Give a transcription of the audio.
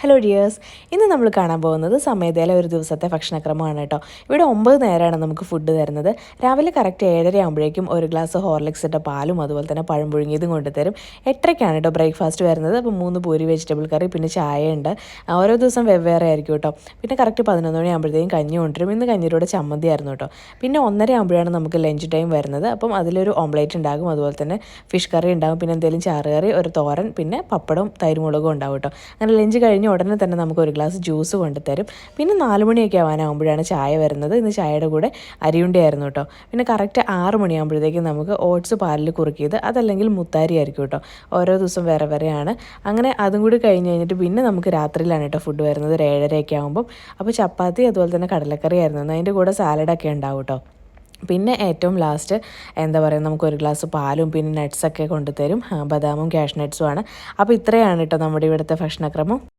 Hello dears ഇന്ന് നമ്മൾ കാണാൻ പോകുന്നത് സമയതയിലെ ഒരു ദിവസത്തെ ഭക്ഷണക്രമമാണ് കേട്ടോ. ഇവിടെ ഒമ്പത് നേരമാണ് നമുക്ക് ഫുഡ് തരുന്നത്. രാവിലെ കറക്റ്റ് ഏഴര ആകുമ്പോഴേക്കും ഒരു ഗ്ലാസ് ഹോർലിക്സിന്റെ പാലും അതുപോലെ തന്നെ പഴം പുഴുങ്ങിയതും കൊണ്ടുതരും എട്ടരയ്ക്കാണ് കേട്ടോ ബ്രേക്ക്ഫാസ്റ്റ് വരുന്നത്. അപ്പോൾ മൂന്ന് പൂരി വെജിറ്റബിൾ കറി പിന്നെ ചായ ഉണ്ട് ഓരോ ദിവസം വെവ്വേറെ ആയിരിക്കും കേട്ടോ. പിന്നെ കറക്റ്റ് പതിനൊന്ന് മണി ആകുമ്പോഴത്തേക്കും കഞ്ഞി കൊണ്ടുവരും. ഇന്ന് കഞ്ഞിയുടെ ചമ്മന്തി ആയിരുന്നു കേട്ടോ. പിന്നെ ഒന്നര ആകുമ്പോഴാണ് നമുക്ക് ലഞ്ച് ടൈം വരുന്നത്. അപ്പം അതിലൊരു ഓംലേറ്റ് ഉണ്ടാകും. അതുപോലെ തന്നെ ഫിഷ് കറി ഉണ്ടാകും. പിന്നെ എന്തെങ്കിലും ചാറ് കറി ഒരു തോരൻ പിന്നെ പപ്പടവും തൈരുമുളകും ഉണ്ടാവും കേട്ടോ. അങ്ങനെ ലഞ്ച് കഴിഞ്ഞ് ഉടനെ തന്നെ നമുക്ക് ഒരു ഗ്ലാസ് ജ്യൂസ് കൊണ്ടുതരും. പിന്നെ നാല് മണിയൊക്കെ ആവാനാകുമ്പോഴാണ് ചായ വരുന്നത്. ഇന്ന് ചായയുടെ കൂടെ അരിയുണ്ടായിരുന്നു കേട്ടോ. പിന്നെ കറക്റ്റ് ആറ് മണിയാകുമ്പോഴത്തേക്കും നമുക്ക് ഓട്സ് പാലിൽ കുറുക്കിയത് അതല്ലെങ്കിൽ മുത്താരി ആയിരിക്കും കേട്ടോ. ഓരോ ദിവസം വേറെ വേറെയാണ്. അങ്ങനെ അതും കൂടി കഴിഞ്ഞ് കഴിഞ്ഞിട്ട് പിന്നെ നമുക്ക് രാത്രിയിലാണ് കേട്ടോ ഫുഡ് വരുന്നത്. ഒരു ഏഴരയൊക്കെ ആകുമ്പം അപ്പോൾ ചപ്പാത്തി അതുപോലെ തന്നെ കടലക്കറി ആയിരുന്നു. അതിന്റെ കൂടെ സാലഡൊക്കെ ഉണ്ടാവും കേട്ടോ. പിന്നെ ഏറ്റവും ലാസ്റ്റ് എന്താ പറയുക നമുക്ക് ഒരു ഗ്ലാസ് പാലും പിന്നെ നട്ട്സൊക്കെ കൊണ്ടുതരും. ബദാമും ക്യാഷ് നട്ട്സും ആണ്. അപ്പോൾ ഇത്രയാണ് കേട്ടോ നമ്മുടെ ഇവിടുത്തെ ഭക്ഷണക്രമം.